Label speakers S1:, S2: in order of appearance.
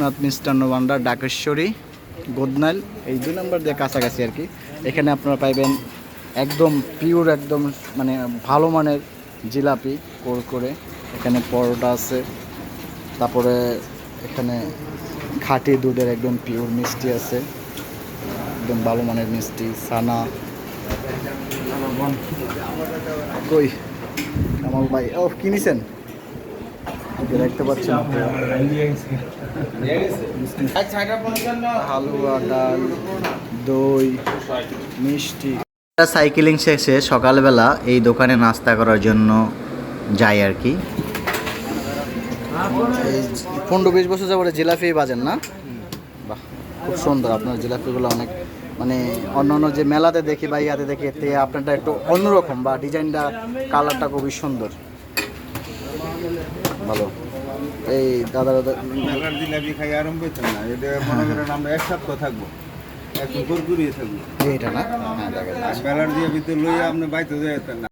S1: লোকনাথ মিষ্টান্ন ভান্ডার, ডাকেশ্বরী, গোদনাইল, এই দুই নম্বর দিয়ে কাছাকাছি আর কি। এখানে আপনারা পাইবেন একদম পিওর একদম মানে ভালো মানের জিলাপি কোর করে। এখানে পরোটা আছে, তারপরে এখানে খাঁটি দুধের একদম পিওর মিষ্টি আছে, একদম ভালো মানের মিষ্টি, সানা। কই? কামাল ভাই, ও কিনেছেন দেখতে পাচ্ছেন। হালুয়া ডাল দই মিষ্টি। সাইকেলিং শেষে সকালবেলা এই দোকানে নাস্তা করার জন্য যাই আর কি। এই পনেরো বিশ বছর যাব জিলাপি বাজেন না? বাহ খুব সুন্দর। আপনার জিলাপিগুলো অনেক মানে অন্য অন্য যে মেলাতে দেখি বা ইয়াতে দেখি এতে আপনারটা একটু অন্যরকম বা ডিজাইনটা কালারটা খুবই সুন্দর। ভালো। এই দাদা দাদা।
S2: মেলার জিলাপি খাই আরম্ভ হইতাম না এটা মনে করেন আমরা এক সপ্তাহ থাকব এক কুরকুরিয়ে থাকব।
S1: এইটা না? হ্যাঁ
S2: মেলার জিলাপি তো লইয়া আপনি বাইতে যেতেন না।